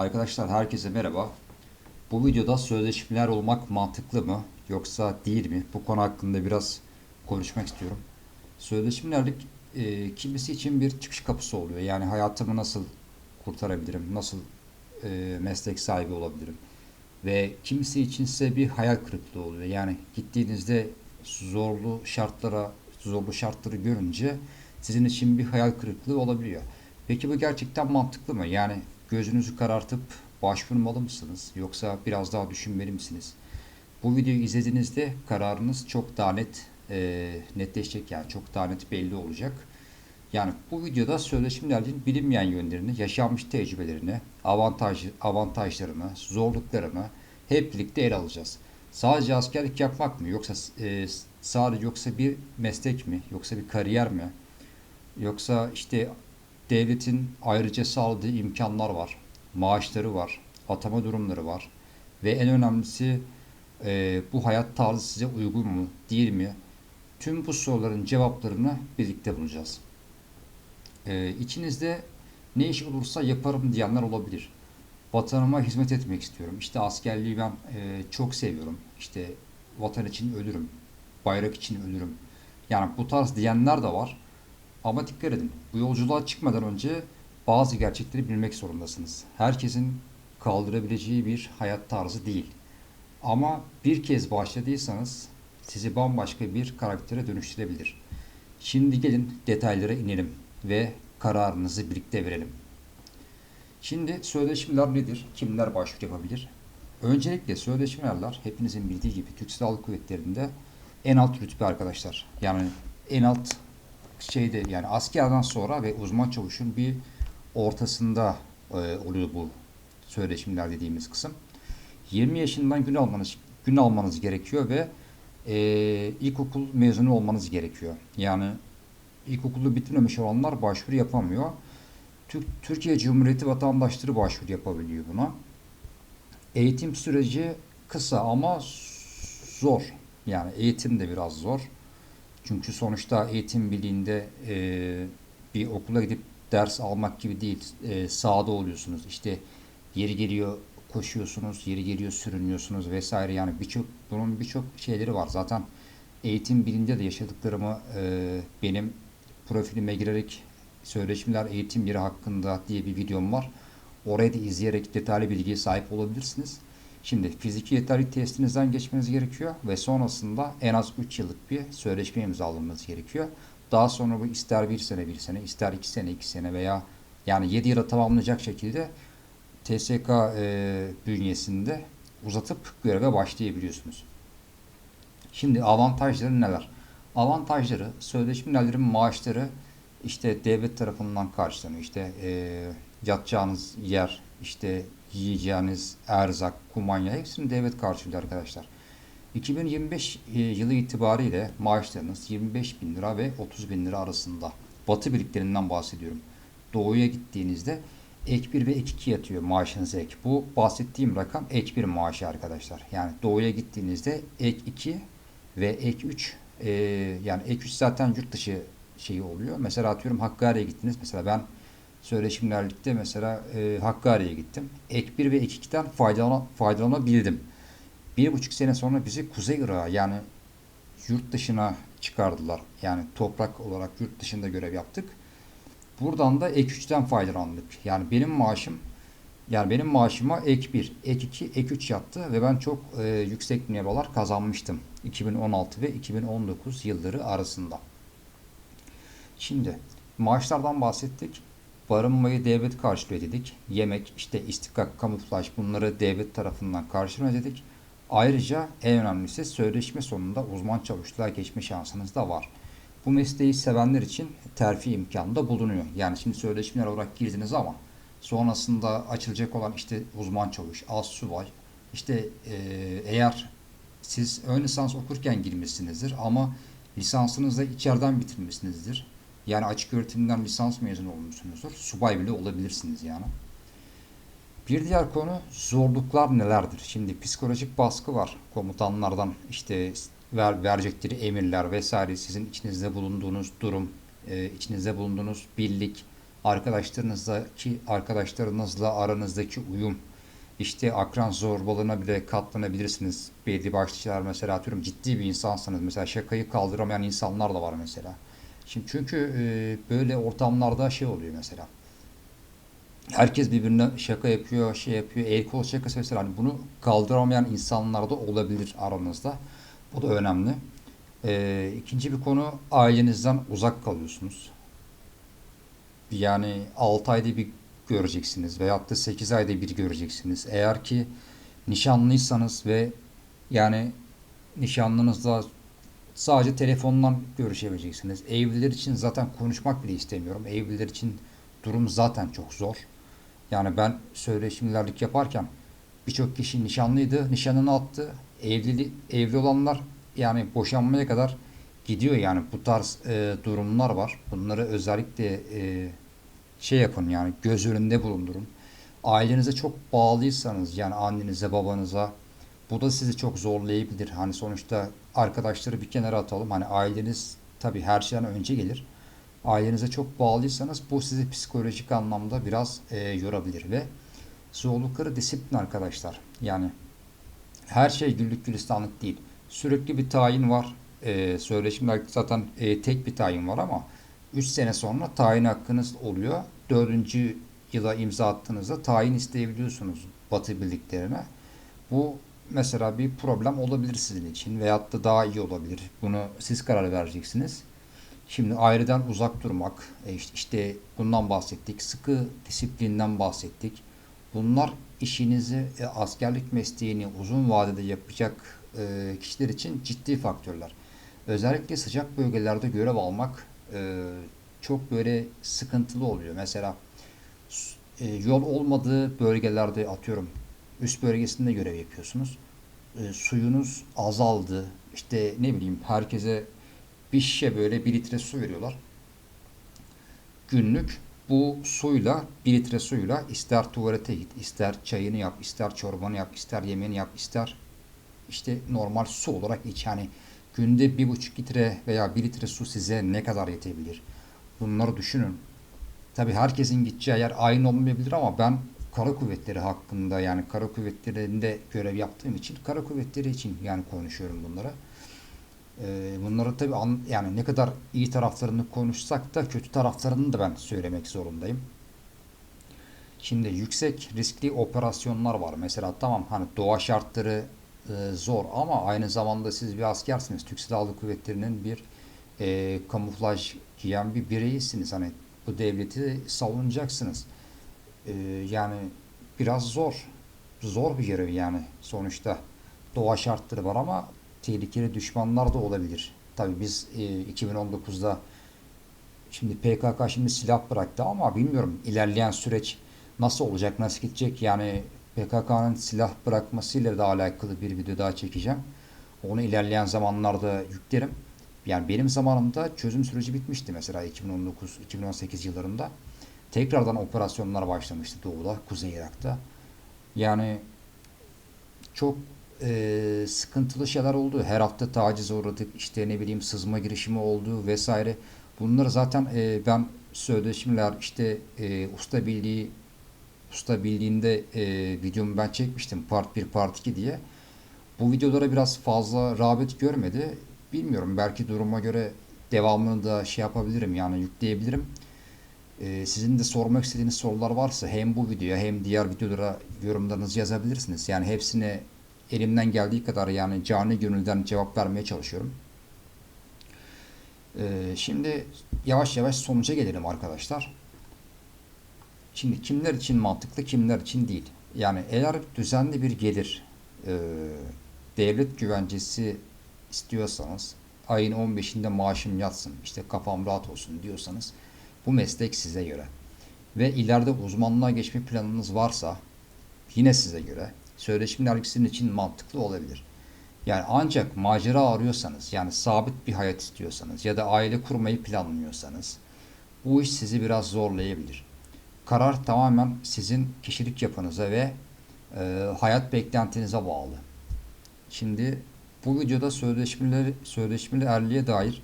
Arkadaşlar herkese merhaba. Bu videoda sözleşmeler olmak mantıklı mı yoksa değil mi? Bu konu hakkında biraz konuşmak istiyorum. Sözleşmelerlik e, kimisi için bir çıkış kapısı oluyor. Yani hayatımı nasıl kurtarabilirim, nasıl e, meslek sahibi olabilirim? Ve kimisi için ise bir hayal kırıklığı oluyor. Yani gittiğinizde zorlu şartlara, zorlu şartları görünce sizin için bir hayal kırıklığı olabiliyor. Peki bu gerçekten mantıklı mı? Yani gözünüzü karartıp başvurmalı mısınız? Yoksa biraz daha düşünmeli misiniz? Bu videoyu izlediğinizde kararınız çok daha net e, netleşecek yani çok daha net belli olacak. Yani bu videoda sözleşmelerin bilinmeyen yönlerini, yaşanmış tecrübelerini, avantaj, avantajlarını, zorluklarını hep birlikte ele alacağız. Sadece askerlik yapmak mı yoksa e, sadece yoksa bir meslek mi yoksa bir kariyer mi yoksa işte devletin ayrıca sağladığı imkanlar var, maaşları var, atama durumları var ve en önemlisi e, bu hayat tarzı size uygun mu, değil mi? Tüm bu soruların cevaplarını birlikte bulacağız. E, içinizde ne iş olursa yaparım diyenler olabilir. Vatanıma hizmet etmek istiyorum. İşte askerliği ben e, çok seviyorum. İşte vatan için ölürüm, bayrak için ölürüm. Yani bu tarz diyenler de var. Ama dikkat edin. Bu yolculuğa çıkmadan önce bazı gerçekleri bilmek zorundasınız. Herkesin kaldırabileceği bir hayat tarzı değil. Ama bir kez başladıysanız sizi bambaşka bir karaktere dönüştürebilir. Şimdi gelin detaylara inelim ve kararınızı birlikte verelim. Şimdi sözleşmeler nedir? Kimler başvuru yapabilir? Öncelikle sözleşmeler hepinizin bildiği gibi Türk Silahlı Kuvvetleri'nde en alt rütbe arkadaşlar. Yani en alt şeyde yani askerden sonra ve uzman çavuşun bir ortasında e, oluyor bu söyleşimler dediğimiz kısım. 20 yaşından gün almanız gün almanız gerekiyor ve e, ilkokul mezunu olmanız gerekiyor. Yani ilkokulu bitirmemiş olanlar başvuru yapamıyor. Türk, Türkiye Cumhuriyeti vatandaşları başvuru yapabiliyor buna. Eğitim süreci kısa ama zor. Yani eğitim de biraz zor. Çünkü sonuçta eğitim birliğinde e, bir okula gidip ders almak gibi değil. E, sahada oluyorsunuz. İşte yeri geliyor koşuyorsunuz, yeri geliyor sürünüyorsunuz vesaire. Yani birçok bunun birçok şeyleri var. Zaten eğitim bilimde de yaşadıklarımı e, benim profilime girerek söyleşmeler eğitim yeri hakkında diye bir videom var. Orayı da izleyerek detaylı bilgiye sahip olabilirsiniz. Şimdi fiziki yeterlilik testinizden geçmeniz gerekiyor ve sonrasında en az 3 yıllık bir sözleşme imzalamanız gerekiyor. Daha sonra bu ister 1 sene 1 sene, ister 2 sene 2 sene veya yani 7 yıla tamamlayacak şekilde TSK e, bünyesinde uzatıp göreve başlayabiliyorsunuz. Şimdi avantajları neler? Avantajları sözleşmelerin maaşları işte devlet tarafından karşılanıyor. İşte e, yatacağınız yer, işte yiyeceğiniz erzak, kumanya hepsini devlet karşılıyor arkadaşlar. 2025 e, yılı itibariyle maaşlarınız 25 bin lira ve 30 bin lira arasında. Batı birliklerinden bahsediyorum. Doğuya gittiğinizde ek 1 ve ek 2 yatıyor maaşınız ek. Bu bahsettiğim rakam ek 1 maaşı arkadaşlar. Yani doğuya gittiğinizde ek 2 ve ek 3 e, yani ek 3 zaten yurt dışı şeyi oluyor. Mesela atıyorum Hakkari'ye gittiniz. Mesela ben söyleşimlerlikte mesela e, Hakkari'ye gittim. Ek 1 ve ek 2'den faydalana, faydalanabildim. Bir buçuk sene sonra bizi Kuzey Irak'a yani yurt dışına çıkardılar. Yani toprak olarak yurt dışında görev yaptık. Buradan da ek 3'ten faydalandık. Yani benim maaşım yani benim maaşıma ek 1, ek 2, ek 3 yattı ve ben çok e, yüksek nevalar kazanmıştım. 2016 ve 2019 yılları arasında. Şimdi maaşlardan bahsettik. Barınmayı devlet karşılıyor dedik. Yemek, işte istikak, kamuflaj bunları devlet tarafından karşılıyor dedik. Ayrıca en önemlisi sözleşme sonunda uzman çavuşluğa geçme şansınız da var. Bu mesleği sevenler için terfi imkanı da bulunuyor. Yani şimdi sözleşmeler olarak girdiniz ama sonrasında açılacak olan işte uzman çavuş, az subay, işte e, eğer siz ön lisans okurken girmişsinizdir ama lisansınızı da içeriden bitirmişsinizdir. Yani açık öğretimden lisans mezunu olmuşsunuzdur. Subay bile olabilirsiniz yani. Bir diğer konu zorluklar nelerdir? Şimdi psikolojik baskı var komutanlardan işte ver, verecekleri emirler vesaire sizin içinizde bulunduğunuz durum, e, içinizde bulunduğunuz birlik arkadaşlarınızdaki arkadaşlarınızla aranızdaki uyum, işte akran zorbalığına bile katlanabilirsiniz. Belli başlı şeyler mesela atıyorum ciddi bir insansınız. Mesela şakayı kaldıramayan insanlar da var mesela. Şimdi çünkü e, böyle ortamlarda şey oluyor mesela. Herkes birbirine şaka yapıyor, şey yapıyor. El kol şakası mesela hani bunu kaldıramayan insanlar da olabilir aranızda. Bu da önemli. E, ikinci bir konu ailenizden uzak kalıyorsunuz. Yani 6 ayda bir göreceksiniz veyahut da 8 ayda bir göreceksiniz. Eğer ki nişanlıysanız ve yani nişanlınızla sadece telefondan görüşebileceksiniz. Evliler için zaten konuşmak bile istemiyorum. Evliler için durum zaten çok zor. Yani ben söyleşimlerlik yaparken birçok kişi nişanlıydı, nişanını attı. Evli, evli olanlar yani boşanmaya kadar gidiyor yani bu tarz e, durumlar var. Bunları özellikle e, şey yapın yani göz önünde bulundurun. Ailenize çok bağlıysanız yani annenize babanıza bu da sizi çok zorlayabilir. Hani sonuçta arkadaşları bir kenara atalım. Hani aileniz tabii her şeyden önce gelir. Ailenize çok bağlıysanız bu sizi psikolojik anlamda biraz e, yorabilir ve zorlukları disiplin arkadaşlar. Yani her şey güllük gülistanlık değil. Sürekli bir tayin var. E, söyleşimlerde zaten e, tek bir tayin var ama 3 sene sonra tayin hakkınız oluyor. 4. yıla imza attığınızda tayin isteyebiliyorsunuz Batı birliklerine. Bu mesela bir problem olabilir sizin için veyahut da daha iyi olabilir. Bunu siz karar vereceksiniz. Şimdi aileden uzak durmak, e, işte, işte bundan bahsettik. Sıkı disiplinden bahsettik. Bunlar işinizi, e, askerlik mesleğini uzun vadede yapacak e, kişiler için ciddi faktörler. Özellikle sıcak bölgelerde görev almak çok böyle sıkıntılı oluyor. Mesela yol olmadığı bölgelerde atıyorum üst bölgesinde görev yapıyorsunuz. E, suyunuz azaldı. İşte ne bileyim herkese bir şişe böyle bir litre su veriyorlar. Günlük bu suyla bir litre suyla ister tuvalete git, ister çayını yap, ister çorbanı yap, ister yemeğini yap, ister işte normal su olarak iç. Yani günde bir buçuk litre veya bir litre su size ne kadar yetebilir? Bunları düşünün. Tabi herkesin gideceği yer aynı olmayabilir ama ben kara kuvvetleri hakkında yani kara kuvvetlerinde görev yaptığım için kara kuvvetleri için yani konuşuyorum bunları. Ee, bunları tabi an, yani ne kadar iyi taraflarını konuşsak da kötü taraflarını da ben söylemek zorundayım. Şimdi yüksek riskli operasyonlar var. Mesela tamam hani doğa şartları e, zor ama aynı zamanda siz bir askersiniz. Türk Silahlı Kuvvetleri'nin bir e, kamuflaj giyen bir bireysiniz. Hani bu devleti savunacaksınız. E, yani biraz zor. Zor bir görev yani sonuçta. Doğa şartları var ama tehlikeli düşmanlar da olabilir. Tabii biz e, 2019'da şimdi PKK şimdi silah bıraktı ama bilmiyorum ilerleyen süreç nasıl olacak, nasıl gidecek. Yani PKK'nın silah bırakmasıyla da alakalı bir video daha çekeceğim. Onu ilerleyen zamanlarda yüklerim. Yani benim zamanımda çözüm süreci bitmişti mesela 2019-2018 yıllarında. Tekrardan operasyonlar başlamıştı Doğu'da, Kuzey Irak'ta. Yani çok e, sıkıntılı şeyler oldu. Her hafta taciz uğradık, işte ne bileyim sızma girişimi oldu vesaire. Bunları zaten e, ben sözleşmeler, işte e, usta birliği usta bildiğinde e, videomu ben çekmiştim part 1 part 2 diye. Bu videolara biraz fazla rağbet görmedi. Bilmiyorum belki duruma göre devamını da şey yapabilirim yani yükleyebilirim. Ee, sizin de sormak istediğiniz sorular varsa hem bu videoya hem diğer videolara yorumlarınızı yazabilirsiniz. Yani hepsine elimden geldiği kadar yani canı gönülden cevap vermeye çalışıyorum. Ee, şimdi yavaş yavaş sonuca gelelim arkadaşlar. Şimdi kimler için mantıklı, kimler için değil. Yani eğer düzenli bir gelir, e, devlet güvencesi istiyorsanız, ayın 15'inde maaşım yatsın, işte kafam rahat olsun diyorsanız, bu meslek size göre. Ve ileride uzmanlığa geçme planınız varsa, yine size göre, söyleşimler sizin için mantıklı olabilir. Yani ancak macera arıyorsanız, yani sabit bir hayat istiyorsanız ya da aile kurmayı planlıyorsanız, bu iş sizi biraz zorlayabilir. Karar tamamen sizin kişilik yapınıza ve e, hayat beklentinize bağlı. Şimdi bu videoda sözleşmeleri, sözleşmeli erliğe dair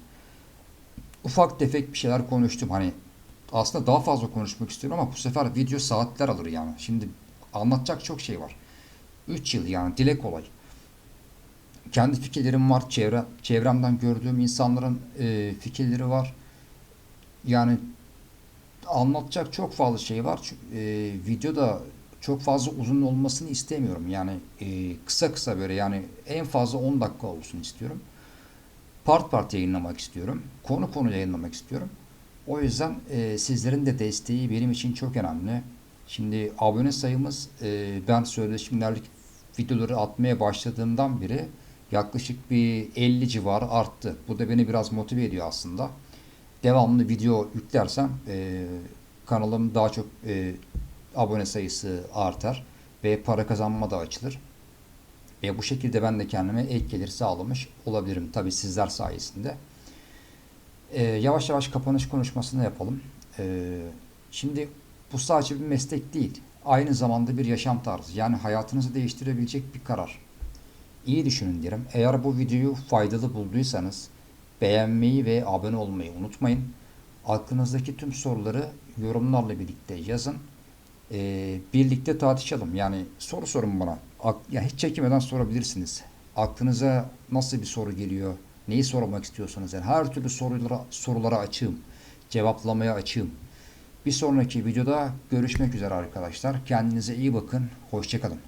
ufak tefek bir şeyler konuştum. Hani aslında daha fazla konuşmak istiyorum ama bu sefer video saatler alır yani. Şimdi anlatacak çok şey var. 3 yıl yani dile kolay. Kendi fikirlerim var. Çevre, çevremden gördüğüm insanların e, fikirleri var. Yani anlatacak çok fazla şey var. Çünkü, e, videoda çok fazla uzun olmasını istemiyorum. Yani e, kısa kısa böyle yani en fazla 10 dakika olsun istiyorum. Part part yayınlamak istiyorum. Konu konu yayınlamak istiyorum. O yüzden e, sizlerin de desteği benim için çok önemli. Şimdi abone sayımız e, ben sözleşmelerlik videoları atmaya başladığımdan beri yaklaşık bir 50 civarı arttı. Bu da beni biraz motive ediyor aslında. Devamlı video yüklersem e, kanalım daha çok e, abone sayısı artar ve para kazanma da açılır. Ve bu şekilde ben de kendime ek gelir sağlamış olabilirim tabii sizler sayesinde. Ee, yavaş yavaş kapanış konuşmasını yapalım. Ee, şimdi bu sadece bir meslek değil. Aynı zamanda bir yaşam tarzı. Yani hayatınızı değiştirebilecek bir karar. İyi düşünün derim. Eğer bu videoyu faydalı bulduysanız beğenmeyi ve abone olmayı unutmayın. Aklınızdaki tüm soruları yorumlarla birlikte yazın. Ee, birlikte tartışalım. Yani soru sorun bana. Ak- ya hiç çekinmeden sorabilirsiniz. Aklınıza nasıl bir soru geliyor? Neyi sormak istiyorsunuz? Yani her türlü sorulara, sorulara açığım. Cevaplamaya açığım. Bir sonraki videoda görüşmek üzere arkadaşlar. Kendinize iyi bakın. Hoşçakalın.